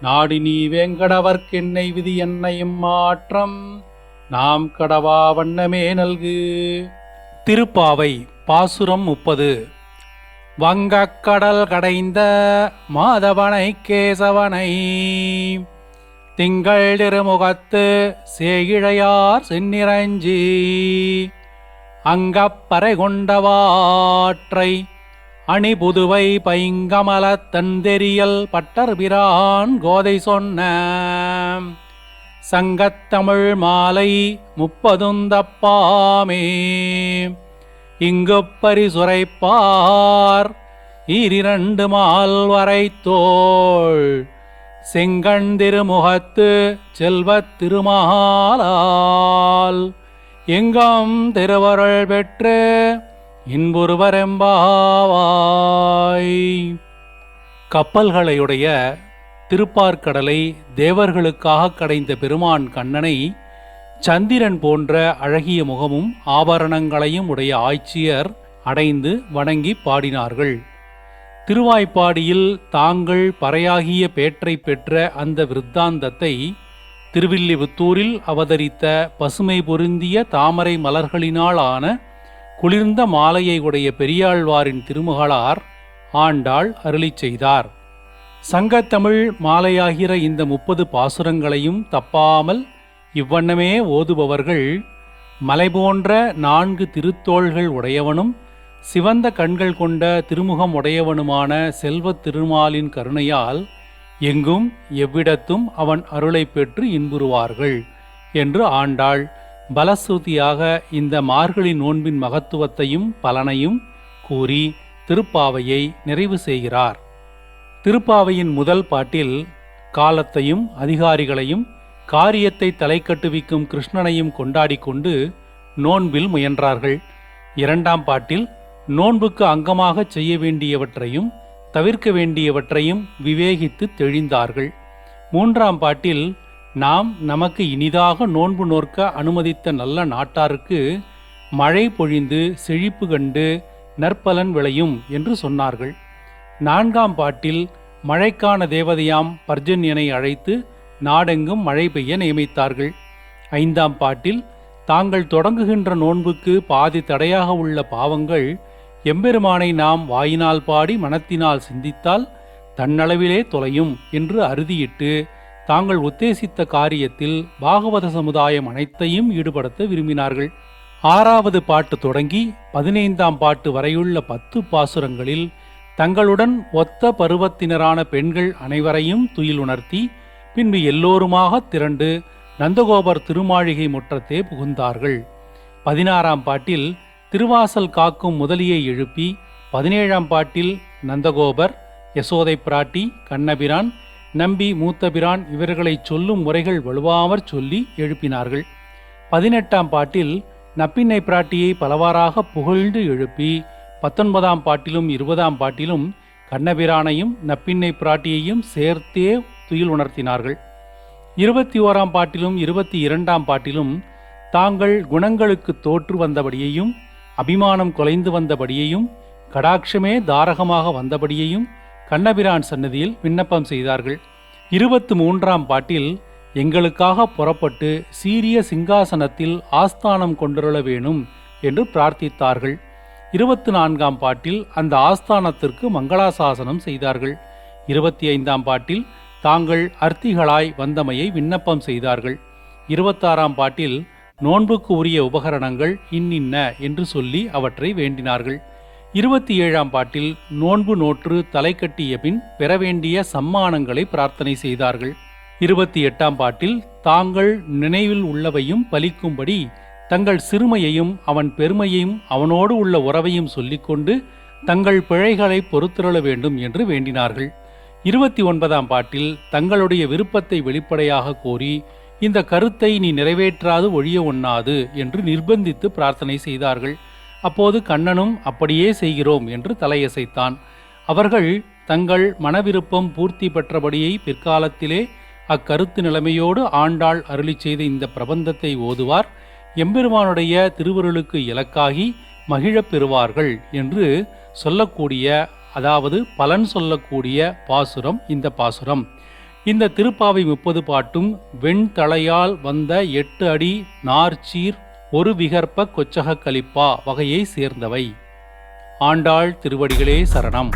நாடி நீ வேங்கடவர்க்கென்னை விதி என்னையும் மாற்றம். நாம் கடவா வண்ணமே நல்கு. திருப்பாவை பாசுரம் முப்பது. வங்கக்கடல் கடைந்த மாதவனை கேசவனை. திங்கள் திருமுகத்து சேகிழையார் செந்நிறஞ்சி. அங்கப்பறை கொண்டவாற்றை அணி புதுவை பைங்கமலத் தந்தெரியல் பட்டர்பிரான் கோதை சொன்ன. சங்கத்தமிழ் மாலை முப்பதுந்தப்பாமே. இங்கு பரிசுரைப்பார் ஈரிரண்டு மால் வரைத்தோள். செங்கண் திருமுகத்து செல்வத் திருமாலால். எங்கும் திருவருள் பெற்று இன்புருவரெம்பாவாய். கப்பல்களையுடைய திருப்பார்க்கடலை தேவர்களுக்காக கடைந்த பெருமான் கண்ணனை சந்திரன் போன்ற அழகிய முகமும் ஆபரணங்களையும் உடைய ஆய்ச்சியர் அடைந்து வணங்கி பாடினார்கள். திருவாய்ப்பாடியில் தாங்கள் பறையாகிய பேற்றை பெற்ற அந்த விருத்தாந்தத்தை திருவில்லிபுத்தூரில் அவதரித்த பசுமை பொருந்திய தாமரை மலர்களினாலான குளிர்ந்த மாலையை உடைய பெரியாழ்வாரின் திருமகளார் ஆண்டாள் அருளிச் செய்தார். சங்கத்தமிழ் மாலையாகிற இந்த முப்பது பாசுரங்களையும் தப்பாமல் இவ்வண்ணமே ஓதுபவர்கள் மலை போன்ற நான்கு திருத்தோள்கள் உடையவனும் சிவந்த கண்கள் கொண்ட திருமுகம் உடையவனுமான செல்வத் திருமாலின் கருணையால் எங்கும் எவ்விடத்தும் அவன் அருளை பெற்று இன்புறுவார்கள் என்று ஆண்டாள் பலஸ்ருதியாக இந்த மார்கழி நோன்பின் மகத்துவத்தையும் பலனையும் கூறி திருப்பாவையை நிறைவு செய்கிறார். திருப்பாவையின் முதல் பாட்டில் காலத்தையும் அதிகாரிகளையும் காரியத்தை தலை கட்டுவிக்கும் கிருஷ்ணனையும் கொண்டாடி கொண்டு நோன்பில் முயன்றார்கள். இரண்டாம் பாட்டில் நோன்புக்கு அங்கமாக செய்ய வேண்டியவற்றையும் தவிர்க்க வேண்டியவற்றையும் விவேகித்து தெளிந்தார்கள். மூன்றாம் பாட்டில் நாம் நமக்கு இனிதாக நோன்பு நோற்க அனுமதித்த நல்ல நாட்டாருக்கு மழை பொழிந்து செழிப்பு கண்டு நற்பலன் விளையும் என்று சொன்னார்கள். நான்காம் பாட்டில் மழைக்கான தேவதையாம் பர்ஜன்யனை அழைத்து நாடெங்கும் மழை பெய்ய நியமித்தார்கள். ஐந்தாம் பாட்டில் தாங்கள் தொடங்குகின்ற நோன்புக்கு பாதி தடையாக உள்ள பாவங்கள் எம்பெருமானை நாம் வாயினால் பாடி மனத்தினால் சிந்தித்தால் தன்னளவிலே தொலையும் என்று அறுதியிட்டு தாங்கள் உத்தேசித்த காரியத்தில் பாகவத சமுதாயம் அனைத்தையும் ஈடுபடுத்த விரும்பினார்கள். ஆறாவது பாட்டு தொடங்கி பதினைந்தாம் பாட்டு வரையுள்ள பத்து பாசுரங்களில் தங்களுடன் ஒத்த பருவத்தினரான பெண்கள் அனைவரையும் துயில் உணர்த்தி பின்பு எல்லோருமாக திரண்டு நந்தகோபர் திருமாளிகை முற்றத்தே புகுந்தார்கள். பதினாறாம் பாட்டில் திருவாசல் காக்கும் முதலியை எழுப்பி பதினேழாம் பாட்டில் நந்தகோபர் யசோதை பிராட்டி கண்ணபிரான் நம்பி மூத்தபிரான் இவர்களை சொல்லும் முறைகள் வலுவாமற் சொல்லி எழுப்பினார்கள். பதினெட்டாம் பாட்டில் நப்பின்னை பிராட்டியை பலவாறாக புகழ்ந்து எழுப்பி பத்தொன்பதாம் பாட்டிலும் இருபதாம் பாட்டிலும் கண்ணபிரானையும் நப்பின்னை பிராட்டியையும் சேர்த்தே துயில் உணர்த்தினார்கள். இருபத்தி ஓராம் பாட்டிலும் இருபத்தி இரண்டாம் பாட்டிலும் தாங்கள் குணங்களுக்கு தோற்று வந்தபடியையும் அபிமானம் குலைந்து வந்தபடியையும் கடாட்சமே தாரகமாக வந்தபடியையும் கண்ணபிரான் சன்னதியில் விண்ணப்பம் செய்தார்கள். இருபத்து மூன்றாம் பாட்டில் எங்களுக்காக புறப்பட்டு சீரிய சிங்காசனத்தில் ஆஸ்தானம் கொண்டுருள வேணும் என்று பிரார்த்தித்தார்கள். இருபத்து நான்காம் பாட்டில் அந்த ஆஸ்தானத்திற்கு மங்களாசாசனம் செய்தார்கள். இருபத்தி ஐந்தாம் பாட்டில் தாங்கள் அர்த்திகளாய் வந்தமையை விண்ணப்பம் செய்தார்கள். இருபத்தாறாம் பாட்டில் நோன்புக்கு உரிய உபகரணங்கள் இன்னின்ன என்று சொல்லி அவற்றை வேண்டினார்கள். இருபத்தி ஏழாம் பாட்டில் நோன்பு நோற்று தலை கட்டிய பின் பெற வேண்டிய சம்மானங்களை பிரார்த்தனை செய்தார்கள். இருபத்தி எட்டாம் பாட்டில் தாங்கள் நினைவில் உள்ளவையும் பலிக்கும்படி தங்கள் சிறுமையையும் அவன் பெருமையையும் அவனோடு உள்ள உறவையும் சொல்லிக்கொண்டு தங்கள் பிழைகளை பொறுத்திரள வேண்டும் என்று வேண்டினார்கள். இருபத்தி ஒன்பதாம் பாட்டில் தங்களுடைய விருப்பத்தை வெளிப்படையாக கோரி இந்த கருத்தை நீ நிறைவேற்றாது ஒழிய ஒண்ணாது என்று நிர்பந்தித்து பிரார்த்தனை செய்தார்கள். அப்போது கண்ணனும் அப்படியே செய்கிறோம் என்று தலையசைத்தான். அவர்கள் தங்கள் மனவிருப்பம் பூர்த்தி பெற்றபடியை பிற்காலத்திலே அக்கருத்து நிலைமையோடு ஆண்டாள் அருளிச் செய்த இந்த பிரபந்தத்தை ஓதுவார். எம்பெருமானுடைய திருவருளுக்கு இலக்காகி மகிழப் பெறுவார்கள் என்று சொல்லக்கூடிய அதாவது பலன் சொல்லக்கூடிய பாசுரம் இந்த பாசுரம். இந்த திருப்பாவை முப்பது பாட்டும் வெண்தலையால் வந்த எட்டு அடி நார்ச்சீர் ஒரு விகற்ப கொச்சக கலிப்பா வகையை சேர்ந்தவை. ஆண்டாள் திருவடிகளே சரணம்.